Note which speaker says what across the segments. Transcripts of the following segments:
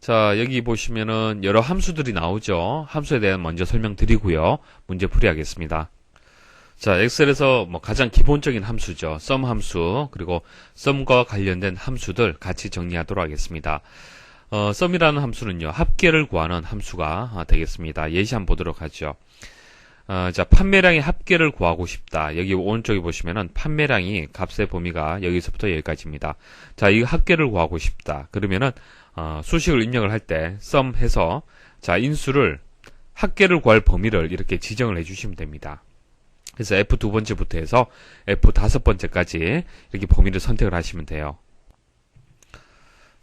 Speaker 1: 자, 여기 보시면은 여러 함수들이 나오죠. 함수에 대한 먼저 설명드리고요. 문제 풀이하겠습니다. 자, 엑셀에서 뭐 가장 기본적인 함수죠. sum 함수, 그리고 sum과 관련된 함수들 같이 정리하도록 하겠습니다. 어, sum이라는 함수는요, 합계를 구하는 함수가 아, 되겠습니다. 예시 한번 보도록 하죠. 어, 자, 판매량의 합계를 구하고 싶다. 여기 오른쪽에 보시면은 판매량이 값의 범위가 여기서부터 여기까지입니다. 자, 이 합계를 구하고 싶다. 그러면은 어, 수식을 입력을 할 때 sum 해서 자, 인수를 합계를 구할 범위를 이렇게 지정을 해 주시면 됩니다. 그래서 F 두 번째부터 해서 F 다섯 번째까지 이렇게 범위를 선택을 하시면 돼요.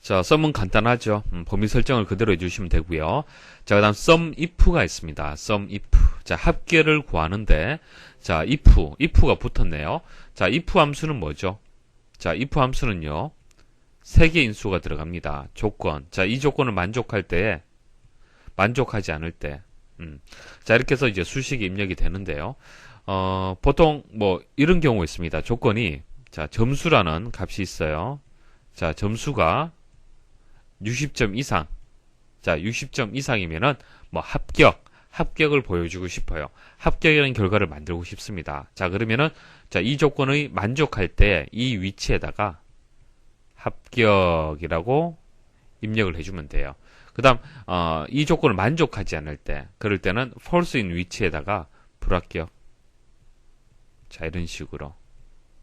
Speaker 1: 자, sum은 간단하죠. 음, 범위 설정을 그대로 해주시면 되고요. 자, 그다음 sum if가 있습니다. sum if. 자, 합계를 구하는데 자, if, if가 붙었네요. 자, if 함수는 뭐죠? 자, if 함수는요. 세개 인수가 들어갑니다. 조건. 자, 이 조건을 만족할 때 만족하지 않을 때 음. 자, 이렇게 해서 이제 수식이 입력이 되는데요. 어, 보통 뭐 이런 경우 있습니다. 조건이 자, 점수라는 값이 있어요. 자, 점수가 60점 이상. 자, 60점 이상이면은 뭐 합격, 합격을 보여주고 싶어요. 합격이라는 결과를 만들고 싶습니다. 자, 그러면은 자, 이 조건의 만족할 때 이 위치에다가 합격이라고 입력을 해주면 돼요. 그 다음, 어, 이 조건을 만족하지 않을 때, 그럴 때는 false인 위치에다가 불합격. 자, 이런 식으로,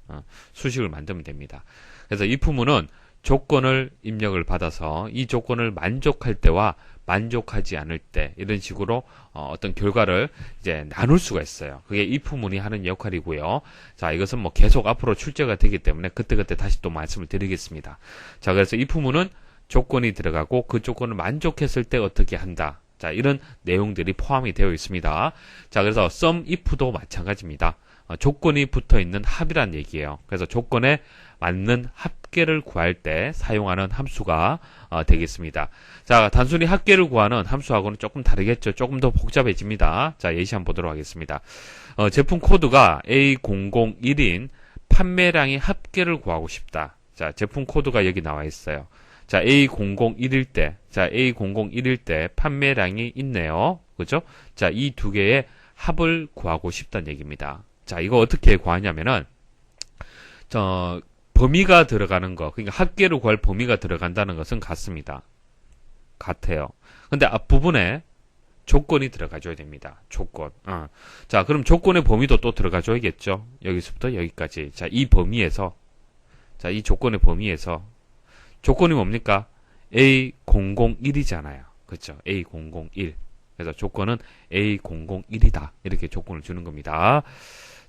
Speaker 1: 어, 수식을 만들면 됩니다. 그래서 이 부문은 조건을 입력을 받아서 이 조건을 만족할 때와 만족하지 않을 때 이런 식으로 어, 떤 결과를 이제 나눌 수가 있어요. 그게 if문이 하는 역할이고요. 자, 이것은 뭐 계속 앞으로 출제가 되기 때문에 그때그때 다시 또 말씀을 드리겠습니다. 자, 그래서 if문은 조건이 들어가고 그 조건을 만족했을 때 어떻게 한다. 자, 이런 내용들이 포함이 되어 있습니다. 자, 그래서 sum if도 마찬가지입니다. 어, 조건이 붙어 있는 합이란 얘기예요. 그래서 조건에 맞는 합계를 구할 때 사용하는 함수가 어, 되겠습니다. 자, 단순히 합계를 구하는 함수하고는 조금 다르겠죠. 조금 더 복잡해집니다. 자, 예시 한번 보도록 하겠습니다. 어, 제품 코드가 A001인 판매량의 합계를 구하고 싶다. 자, 제품 코드가 여기 나와 있어요. 자, A001일 때, 자, A001일 때 판매량이 있네요. 그죠? 자, 이 두 개의 합을 구하고 싶다는 얘기입니다. 자, 이거 어떻게 구하냐면은, 저, 범위가 들어가는 거, 그러니까 합계를 구할 범위가 들어간다는 것은 같습니다. 같아요. 근데 앞부분에 조건이 들어가줘야 됩니다. 조건. 어. 자, 그럼 조건의 범위도 또 들어가줘야겠죠? 여기서부터 여기까지. 자, 이 범위에서, 자, 이 조건의 범위에서, 조건이 뭡니까? A001이잖아요. 그렇죠? A001. 그래서 조건은 A001이다. 이렇게 조건을 주는 겁니다.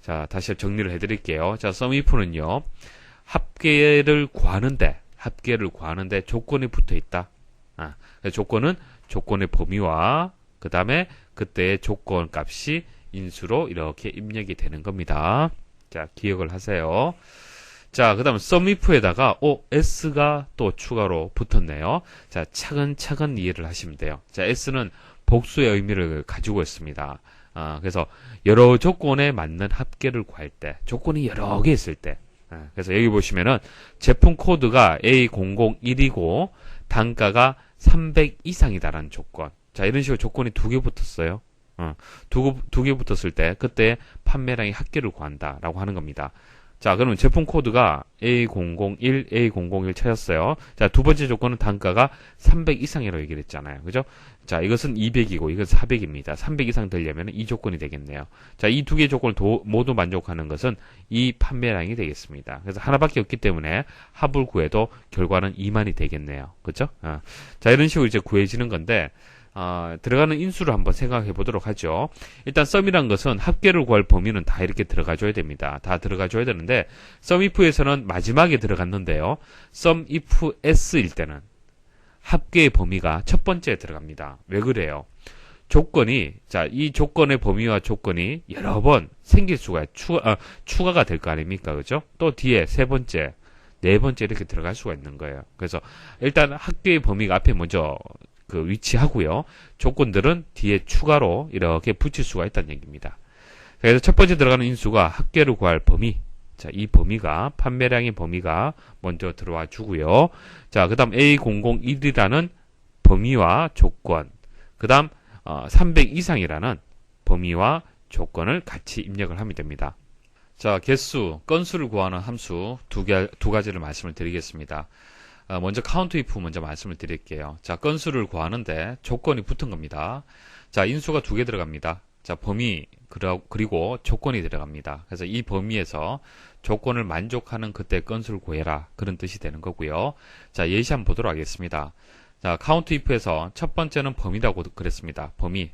Speaker 1: 자, 다시 정리를 해드릴게요. 자, 썸이프는요, 합계를 구하는데, 합계를 구하는데 조건이 붙어 있다. 아, 조건은 조건의 범위와 그 다음에 그때의 조건 값이 인수로 이렇게 입력이 되는 겁니다. 자, 기억을 하세요. 자, 그 다음 썸이프에다가 오, s가 또 추가로 붙었네요. 자, 차근차근 이해를 하시면 돼요. 자, s는 복수의 의미를 가지고 있습니다. 아, 그래서 여러 조건에 맞는 합계를 구할 때, 조건이 여러 개 있을 때, 아, 그래서 여기 보시면은 제품 코드가 A001이고 단가가 300 이상이다라는 조건. 자, 이런 식으로 조건이 두 개 붙었어요. 어, 두, 두개 붙었을 때 그때 판매량의 합계를 구한다라고 하는 겁니다. 자, 그러면 제품 코드가 A001, A001 찾았어요. 자, 두 번째 조건은 단가가 300 이상이라고 얘기를 했잖아요. 그죠? 자, 이것은 200이고 이것은 400입니다. 300 이상 되려면 이 조건이 되겠네요. 자, 이 두 개의 조건을 도, 모두 만족하는 것은 이 판매량이 되겠습니다. 그래서 하나밖에 없기 때문에 합을 구해도 결과는 2만이 되겠네요. 그죠? 어. 자, 이런 식으로 이제 구해지는 건데, 어, 들어가는 인수를 한번 생각해 보도록 하죠. 일단 썸이란 것은 합계를 구할 범위는 다 이렇게 들어가줘야 됩니다. 다 들어가줘야 되는데 썸if에서는 마지막에 들어갔는데요. 썸if s일 때는 합계의 범위가 첫 번째에 들어갑니다. 왜 그래요? 조건이 자 이 조건의 범위와 조건이 여러 번 생길 수가 추가 아, 추가가 될 거 아닙니까, 그죠? 또 뒤에 세 번째, 네 번째 이렇게 들어갈 수가 있는 거예요. 그래서 일단 합계의 범위가 앞에 먼저 그 위치하고요. 조건들은 뒤에 추가로 이렇게 붙일 수가 있다는 얘기입니다. 그래서 첫 번째 들어가는 인수가 합계를 구할 범위. 자, 이 범위가 판매량의 범위가 먼저 들어와 주고요. 자, 그다음 A001이라는 범위와 조건, 그 다음, 어, 300 이상이라는 범위와 조건을 같이 입력을 하면 됩니다. 자, 개수, 건수를 구하는 함수 두, 개, 두 가지를 말씀을 드리겠습니다. 어, 먼저 카운트 if 먼저 말씀을 드릴게요. 자, 건수를 구하는데 조건이 붙은 겁니다. 자, 인수가 두 개 들어갑니다. 자, 범위, 그리고 조건이 들어갑니다. 그래서 이 범위에서 조건을 만족하는 그때 건수를 구해라. 그런 뜻이 되는 거고요. 자, 예시 한번 보도록 하겠습니다. 자, 카운트 if에서 첫 번째는 범위라고 그랬습니다. 범위.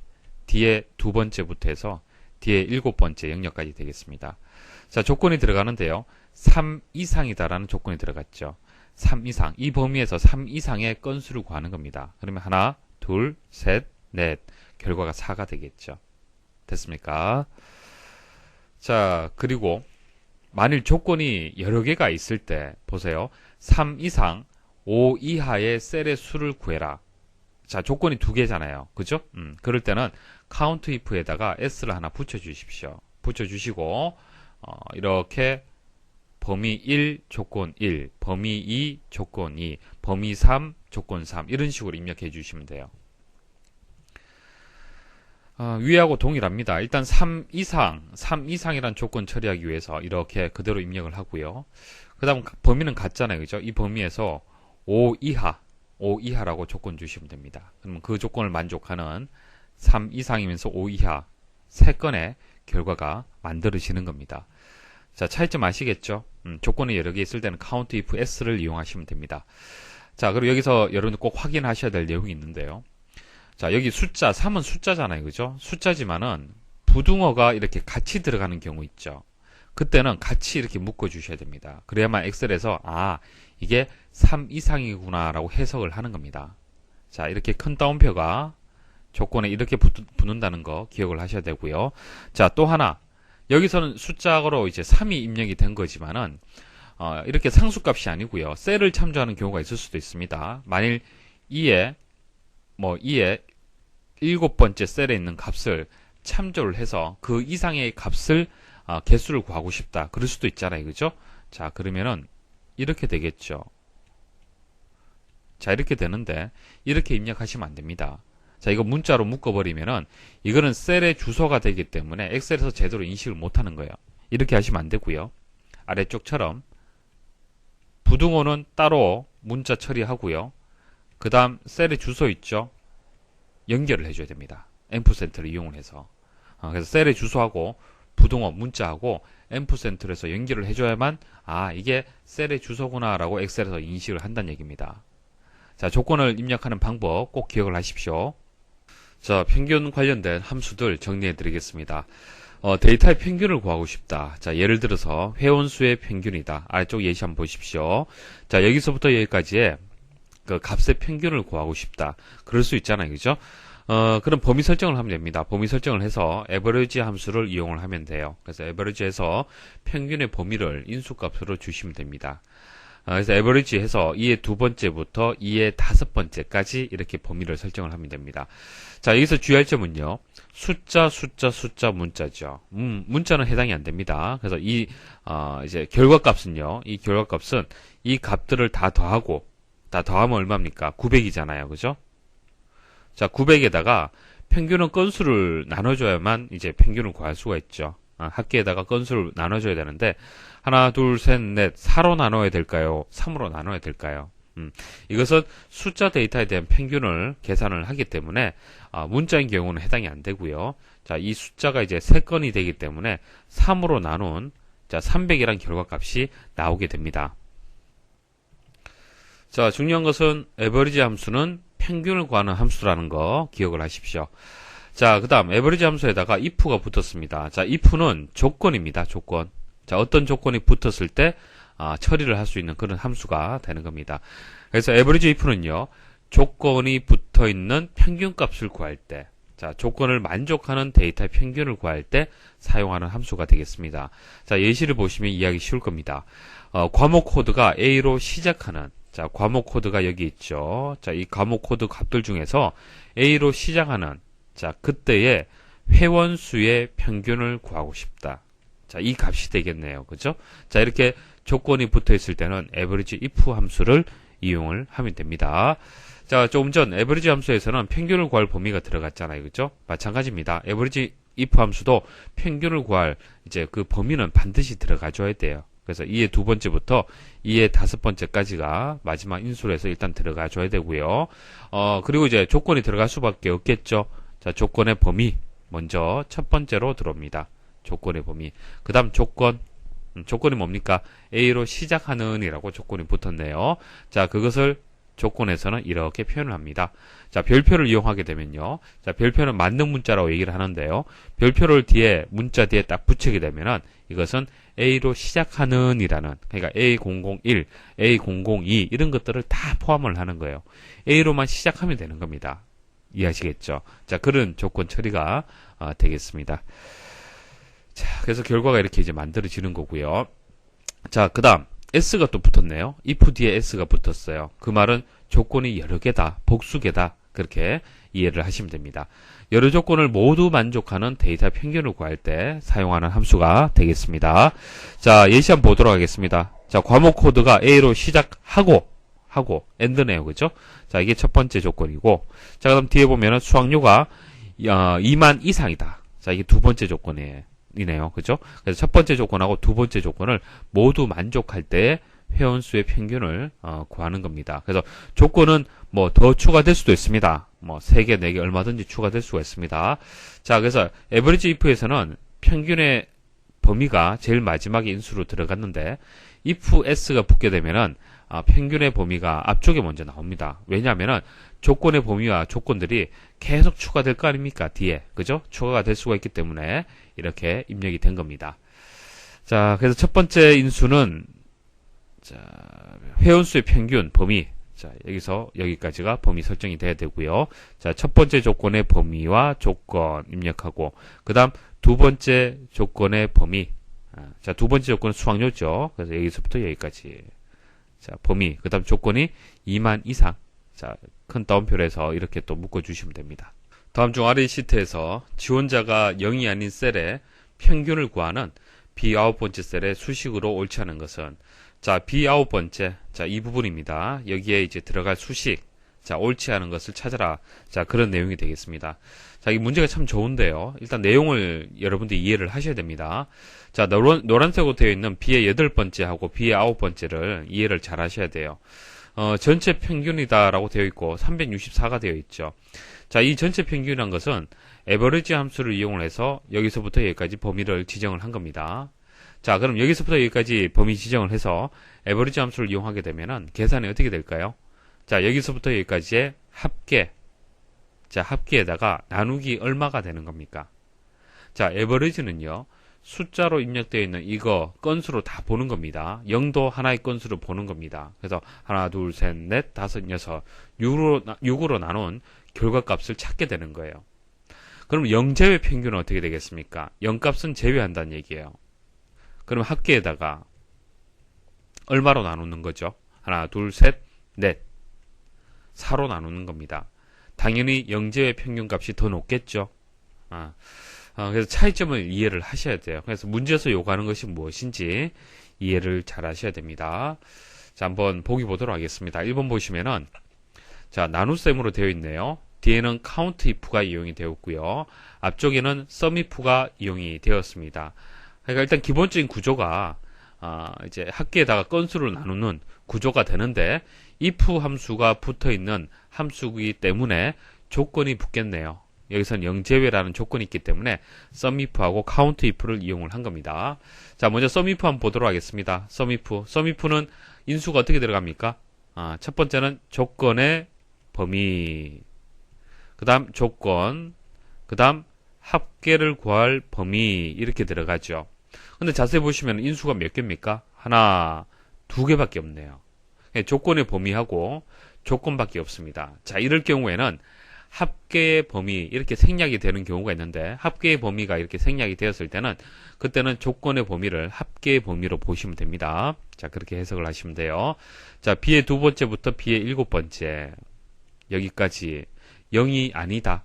Speaker 1: 뒤에 두 번째부터 해서 뒤에 일곱 번째 영역까지 되겠습니다. 자, 조건이 들어가는데요. 3 이상이다라는 조건이 들어갔죠. 3 이상. 이 범위에서 3 이상의 건수를 구하는 겁니다. 그러면 하나, 둘, 셋, 넷. 결과가 4가 되겠죠. 됐습니까? 자, 그리고 만일 조건이 여러 개가 있을 때 보세요. 3 이상, 5 이하의 셀의 수를 구해라. 자, 조건이 두 개잖아요. 그죠? 음, 그럴 때는 count if에다가 s를 하나 붙여 주십시오. 붙여 주시고 어, 이렇게 범위 1 조건 1, 범위 2 조건 2, 범위 3 조건 3 이런 식으로 입력해 주시면 돼요. 어, 위하고 동일합니다. 일단 3 이상, 3 이상이란 조건 처리하기 위해서 이렇게 그대로 입력을 하고요. 그 다음 범위는 같잖아요. 그죠? 이 범위에서 5 이하, 5 이하라고 조건 주시면 됩니다. 그러면 그 조건을 만족하는 3 이상이면서 5 이하 세 건의 결과가 만들어지는 겁니다. 자, 차이점 아시겠죠? 음, 조건이 여러 개 있을 때는 count if s를 이용하시면 됩니다. 자, 그리고 여기서 여러분들 꼭 확인하셔야 될 내용이 있는데요. 자, 여기 숫자, 3은 숫자잖아요. 그죠? 숫자지만은 부등어가 이렇게 같이 들어가는 경우 있죠. 그때는 같이 이렇게 묶어 주셔야 됩니다. 그래야만 엑셀에서 아, 이게 3 이상이구나라고 해석을 하는 겁니다. 자, 이렇게 큰 따옴표가 조건에 이렇게 붙, 붙는다는 거 기억을 하셔야 되고요. 자, 또 하나. 여기서는 숫자로 이제 3이 입력이 된 거지만은 어, 이렇게 상수값이 아니고요. 셀을 참조하는 경우가 있을 수도 있습니다. 만일 2에 뭐 2에 일곱 번째 셀에 있는 값을 참조를 해서 그 이상의 값을 어, 개수를 구하고 싶다. 그럴 수도 있잖아요. 그죠? 자, 그러면은 이렇게 되겠죠. 자, 이렇게 되는데 이렇게 입력하시면 안 됩니다. 자, 이거 문자로 묶어버리면은 이거는 셀의 주소가 되기 때문에 엑셀에서 제대로 인식을 못하는 거예요. 이렇게 하시면 안 되고요. 아래쪽처럼 부등호는 따로 문자 처리하고요. 그 다음 셀의 주소 있죠. 연결을 해줘야 됩니다. 앰프센터를 이용을 해서. 어, 그래서 셀의 주소하고 부등호 문자하고 앰프센터를 해서 연결을 해줘야만 아 이게 셀의 주소구나라고 엑셀에서 인식을 한다는 얘기입니다. 자 조건을 입력하는 방법 꼭 기억을 하십시오. 자 평균 관련된 함수들 정리해 드리겠습니다. 어, 데이터의 평균을 구하고 싶다. 자, 예를 들어서 회원수의 평균이다. 아래쪽 예시 한번 보십시오. 자, 여기서부터 여기까지의 그 값의 평균을 구하고 싶다. 그럴 수 있잖아요. 그죠? 어, 그럼 범위 설정을 하면 됩니다. 범위 설정을 해서 에버리지 함수를 이용을 하면 돼요. 그래서 에버리지에서 평균의 범위를 인수값으로 주시면 됩니다. 어, 그래서 에버리지 해서 2의 두 번째부터 2의 다섯 번째까지 이렇게 범위를 설정을 하면 됩니다. 자, 여기서 주의할 점은요. 숫자, 숫자, 숫자, 문자죠. 음, 문자는 해당이 안 됩니다. 그래서 이, 어, 이제 결과 값은요. 이 결과 값은 이 값들을 다 더하고 다 더하면 얼마입니까? 900이잖아요. 그죠? 자, 900에다가 평균은 건수를 나눠줘야만 이제 평균을 구할 수가 있죠. 아, 합계에다가 건수를 나눠줘야 되는데, 하나, 둘, 셋, 넷, 4로 나눠야 될까요? 3으로 나눠야 될까요? 음, 이것은 숫자 데이터에 대한 평균을 계산을 하기 때문에, 아, 문자인 경우는 해당이 안 되고요. 자, 이 숫자가 이제 3건이 되기 때문에 3으로 나눈, 자, 300이란 결과값이 나오게 됩니다. 자, 중요한 것은 에버리지 함수는 평균을 구하는 함수라는 거 기억을 하십시오. 자, 그 다음 에버리지 함수에다가 if가 붙었습니다. 자, if는 조건입니다. 조건. 자, 어떤 조건이 붙었을 때 아, 처리를 할 수 있는 그런 함수가 되는 겁니다. 그래서 에버리지 if는요. 조건이 붙어 있는 평균값을 구할 때 자, 조건을 만족하는 데이터의 평균을 구할 때 사용하는 함수가 되겠습니다. 자, 예시를 보시면 이해하기 쉬울 겁니다. 어, 과목 코드가 A로 시작하는 자, 과목 코드가 여기 있죠. 자, 이 과목 코드 값들 중에서 A로 시작하는 자, 그때의 회원 수의 평균을 구하고 싶다. 자, 이 값이 되겠네요. 그죠? 자, 이렇게 조건이 붙어 있을 때는 average if 함수를 이용을 하면 됩니다. 자, 조금 전 에버리지 함수에서는 평균을 구할 범위가 들어갔잖아요. 그죠? 마찬가지입니다. 에버리지 if 함수도 평균을 구할 이제 그 범위는 반드시 들어가줘야 돼요. 그래서 2의 두 번째부터 2의 다섯 번째까지가 마지막 인수로 해서 일단 들어가줘야 되고요. 어, 그리고 이제 조건이 들어갈 수밖에 없겠죠. 자, 조건의 범위. 먼저 첫 번째로 들어옵니다. 조건의 범위. 그 다음 조건. 음, 조건이 뭡니까? A로 시작하는 이라고 조건이 붙었네요. 자, 그것을 조건에서는 이렇게 표현을 합니다. 자, 별표를 이용하게 되면요. 자, 별표는 맞는 문자라고 얘기를 하는데요. 별표를 뒤에, 문자 뒤에 딱 붙이게 되면은 이것은 A로 시작하는 이라는, 그러니까 A001, A002 이런 것들을 다 포함을 하는 거예요. A로만 시작하면 되는 겁니다. 이해하시겠죠? 자, 그런 조건 처리가 어, 되겠습니다. 자, 그래서 결과가 이렇게 이제 만들어지는 거고요. 자, 그 다음. S가 또 붙었네요. if 뒤에 S가 붙었어요. 그 말은 조건이 여러 개다, 복수개다. 그렇게 이해를 하시면 됩니다. 여러 조건을 모두 만족하는 데이터 평균을 구할 때 사용하는 함수가 되겠습니다. 자, 예시 한번 보도록 하겠습니다. 자, 과목 코드가 A로 시작하고, 하고, end네요. 그죠? 자, 이게 첫 번째 조건이고, 자, 그럼 뒤에 보면은 수학료가 어, 2만 이상이다. 자, 이게 두 번째 조건이에요. 이네요. 그죠? 그래서 첫 번째 조건하고 두 번째 조건을 모두 만족할 때 회원수의 평균을 어, 구하는 겁니다. 그래서 조건은 뭐 더 추가될 수도 있습니다. 뭐 3개, 4개 얼마든지 추가될 수가 있습니다. 자, 그래서 에버리지 if에서는 평균의 범위가 제일 마지막에 인수로 들어갔는데 if s가 붙게 되면은 아, 평균의 범위가 앞쪽에 먼저 나옵니다. 왜냐하면은 조건의 범위와 조건들이 계속 추가될 거 아닙니까? 뒤에. 그죠? 추가가 될 수가 있기 때문에 이렇게 입력이 된 겁니다. 자, 그래서 첫 번째 인수는 자, 회원수의 평균 범위. 자, 여기서 여기까지가 범위 설정이 돼야 되고요. 자, 첫 번째 조건의 범위와 조건 입력하고 그다음 두 번째 조건의 범위. 아, 자, 두 번째 조건은 수학료죠. 그래서 여기서부터 여기까지. 자, 범위. 그다음 조건이 2만 이상. 자, 큰 따옴표로 해서 이렇게 또 묶어 주시면 됩니다. 다음 중 아래 시트에서 지원자가 0이 아닌 셀에 평균을 구하는 B 아홉 번째 셀의 수식으로 옳지 않은 것은 자, B 아홉 번째. 자, 이 부분입니다. 여기에 이제 들어갈 수식. 자, 옳지 않은 것을 찾아라. 자, 그런 내용이 되겠습니다. 자, 이 문제가 참 좋은데요. 일단 내용을 여러분들이 이해를 하셔야 됩니다. 자, 노란, 노란색으로 되어 있는 B의 여덟 번째하고 B의 아홉 번째를 이해를 잘 하셔야 돼요. 어, 전체 평균이다라고 되어 있고 364가 되어 있죠. 자, 이 전체 평균이란 것은 에버리지 함수를 이용을 해서 여기서부터 여기까지 범위를 지정을 한 겁니다. 자, 그럼 여기서부터 여기까지 범위 지정을 해서 에버리지 함수를 이용하게 되면은 계산이 어떻게 될까요? 자, 여기서부터 여기까지의 합계. 자, 합계에다가 나누기 얼마가 되는 겁니까? 자, 에버리지는요. 숫자로 입력되어 있는 이거 건수로 다 보는 겁니다. 0도 하나의 건수로 보는 겁니다. 그래서 하나, 둘, 셋, 넷, 다섯, 여섯, 6으로, 6으로 나눈 결과값을 찾게 되는 거예요. 그럼 0 제외 평균은 어떻게 되겠습니까? 0값은 제외한다는 얘기예요. 그럼 합계에다가 얼마로 나누는 거죠? 하나, 둘, 셋, 넷. 4로 나누는 겁니다. 당연히 0 제외 평균값이 더 높겠죠? 아. 어, 그래서 차이점을 이해를 하셔야 돼요. 그래서 문제에서 요구하는 것이 무엇인지 이해를 잘 하셔야 됩니다. 자, 한번 보기 보도록 하겠습니다. 1번 보시면은, 자, 나눗셈으로 되어 있네요. 뒤에는 count if가 이용이 되었고요. 앞쪽에는 sum if가 이용이 되었습니다. 그러니까 일단 기본적인 구조가, 아, 이제 합계에다가 건수를 나누는 구조가 되는데, if 함수가 붙어 있는 함수이기 때문에 조건이 붙겠네요. 여기서는 영제외라는 조건이 있기 때문에 썸이프하고 카운트 if를 이용을 한 겁니다. 자, 먼저 썸이프 한번 보도록 하겠습니다. 썸이프. 썸이프는 인수가 어떻게 들어갑니까? 아, 첫 번째는 조건의 범위. 그 다음 조건. 그 다음 합계를 구할 범위. 이렇게 들어가죠. 근데 자세히 보시면 인수가 몇 개입니까? 하나, 두 개밖에 없네요. 조건의 범위하고 조건밖에 없습니다. 자, 이럴 경우에는 합계의 범위 이렇게 생략이 되는 경우가 있는데 합계의 범위가 이렇게 생략이 되었을 때는 그때는 조건의 범위를 합계의 범위로 보시면 됩니다. 자 그렇게 해석을 하시면 돼요. 자 B의 두 번째부터 B의 일곱 번째 여기까지 0이 아니다.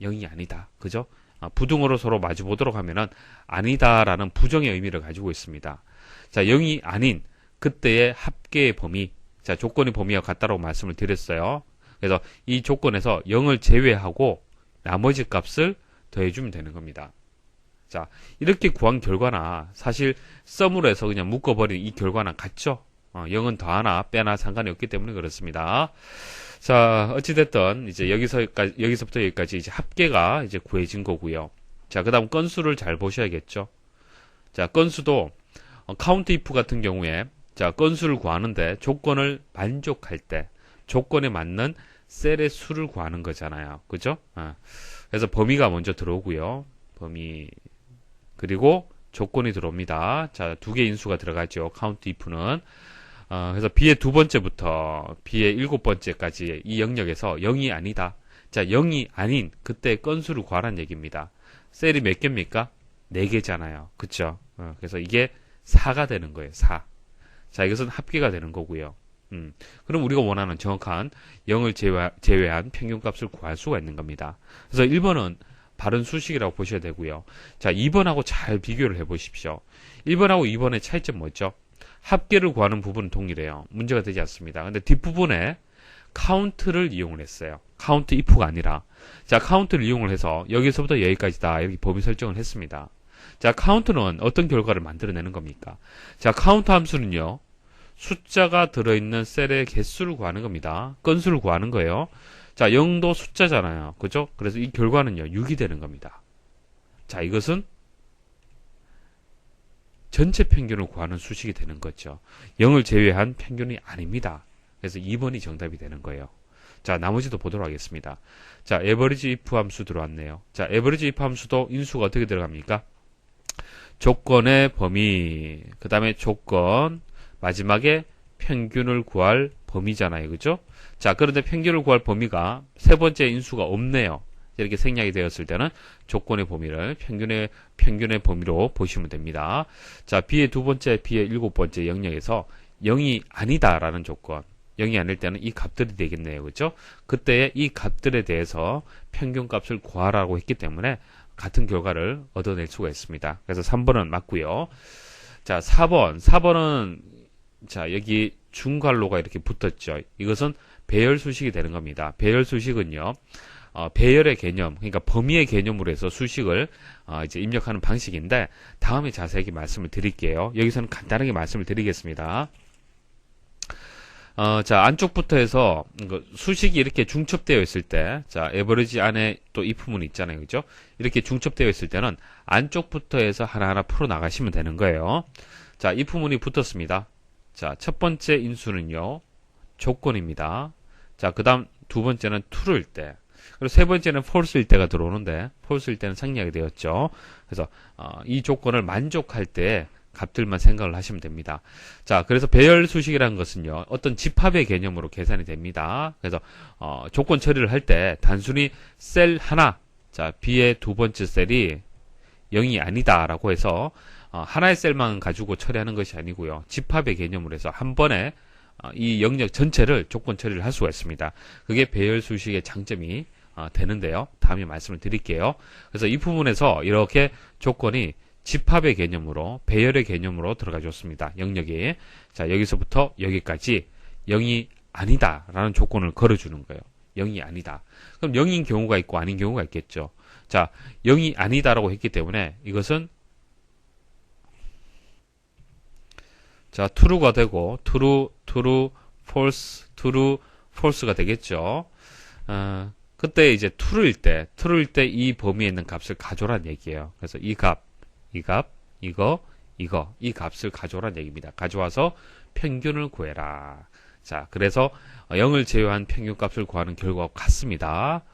Speaker 1: 0이 아니다. 그죠? 아, 부등으로 서로 마주 보도록 하면은 아니다라는 부정의 의미를 가지고 있습니다. 자 0이 아닌 그때의 합계의 범위 자 조건의 범위와 같다라고 말씀을 드렸어요. 그래서 이 조건에서 0을 제외하고 나머지 값을 더해주면 되는 겁니다. 자, 이렇게 구한 결과나 사실 썸으로 해서 그냥 묶어버린 이 결과나 같죠? 어, 0은 더하나 빼나 상관이 없기 때문에 그렇습니다. 자, 어찌됐든 이제 여기서까지, 여기서부터 여기까지 이제 합계가 이제 구해진 거고요. 자, 그 다음 건수를 잘 보셔야겠죠? 자, 건수도 어, 카운트 이프 같은 경우에 자, 건수를 구하는데 조건을 만족할 때 조건에 맞는 셀의 수를 구하는 거잖아요. 그죠? 어. 그래서 범위가 먼저 들어오고요. 범위 그리고 조건이 들어옵니다. 자, 두 개 인수가 들어가죠. 카운트 if는 어, 그래서 b의 두 번째부터 b의 일곱 번째까지 이 영역에서 0이 아니다. 자, 0이 아닌 그때 건수를 구하라는 얘기입니다. 셀이 몇 개입니까? 4개잖아요. 그쵸? 어, 그래서 이게 4가 되는 거예요. 4. 자, 이것은 합계가 되는 거고요. 음, 그럼 우리가 원하는 정확한 0을 제외, 제외 한 평균값을 구할 수가 있는 겁니다. 그래서 1번은 바른 수식이라고 보셔야 되고요. 자, 2번하고 잘 비교를 해 보십시오. 1번하고 2번의 차이점 뭐죠? 합계를 구하는 부분은 동일해요. 문제가 되지 않습니다. 근데 뒷부분에 카운트를 이용을 했어요. 카운트 if가 아니라. 자, 카운트를 이용을 해서 여기서부터 여기까지다. 이렇게 범위 설정을 했습니다. 자, 카운트는 어떤 결과를 만들어내는 겁니까? 자, 카운트 함수는요. 숫자가 들어있는 셀의 개수를 구하는 겁니다. 건수를 구하는 거예요. 자, 0도 숫자잖아요. 그죠? 그래서 이 결과는요, 6이 되는 겁니다. 자, 이것은 전체 평균을 구하는 수식이 되는 거죠. 0을 제외한 평균이 아닙니다. 그래서 2번이 정답이 되는 거예요. 자, 나머지도 보도록 하겠습니다. 자, 에버리지 if 함수 들어왔네요. 자, 에버리지 if 함수도 인수가 어떻게 들어갑니까? 조건의 범위, 그 다음에 조건, 마지막에 평균을 구할 범위잖아요. 그죠? 자, 그런데 평균을 구할 범위가 세 번째 인수가 없네요. 이렇게 생략이 되었을 때는 조건의 범위를 평균의 평균의 범위로 보시면 됩니다. 자, b의 두 번째, b의 일곱 번째 영역에서 0이 아니다라는 조건. 0이 아닐 때는 이 값들이 되겠네요. 그죠? 그때 이 값들에 대해서 평균 값을 구하라고 했기 때문에 같은 결과를 얻어낼 수가 있습니다. 그래서 3번은 맞고요. 자, 4번. 4번은 자, 여기 중괄로가 이렇게 붙었죠. 이것은 배열 수식이 되는 겁니다. 배열 수식은요. 어, 배열의 개념, 그러니까 범위의 개념으로 해서 수식을 어, 이제 입력하는 방식인데 다음에 자세하게 말씀을 드릴게요. 여기서는 간단하게 말씀을 드리겠습니다. 어, 자, 안쪽부터 해서, 그 수식이 이렇게 중첩되어 있을 때, 자, 에버리지 안에 또 if문이 있잖아요. 그죠? 이렇게 중첩되어 있을 때는 안쪽부터 해서 하나하나 풀어 나가시면 되는 거예요. 자, if문이 붙었습니다. 자, 첫 번째 인수는요, 조건입니다. 자, 그 다음 두 번째는 true일 때. 그리고 세 번째는 false일 때가 들어오는데, false일 때는 생략이 되었죠. 그래서, 어, 이 조건을 만족할 때, 값들만 생각을 하시면 됩니다. 자, 그래서 배열 수식이라는 것은요, 어떤 집합의 개념으로 계산이 됩니다. 그래서, 어, 조건 처리를 할 때, 단순히 셀 하나, 자, B의 두 번째 셀이 0이 아니다라고 해서, 어, 하나의 셀만 가지고 처리하는 것이 아니고요. 집합의 개념으로 해서 한 번에 어, 이 영역 전체를 조건 처리를 할 수가 있습니다. 그게 배열 수식의 장점이 어, 되는데요. 다음에 말씀을 드릴게요. 그래서 이 부분에서 이렇게 조건이 집합의 개념으로 배열의 개념으로 들어가 줬습니다. 영역이 자 여기서부터 여기까지 0이 아니다라는 조건을 걸어주는 거예요. 0이 아니다. 그럼 0인 경우가 있고 아닌 경우가 있겠죠. 자 0이 아니다라고 했기 때문에 이것은 자, true가 되고, true, true, false, true, false가 되겠죠. 어, 그때 이제 true일 때, true일 때 이 범위에 있는 값을 가져오란 얘기예요. 그래서 이 값, 이 값, 이거, 이거, 이 값을 가져오란 얘기입니다. 가져와서 평균을 구해라. 자, 그래서 0을 제외한 평균값을 구하는 결과와 같습니다.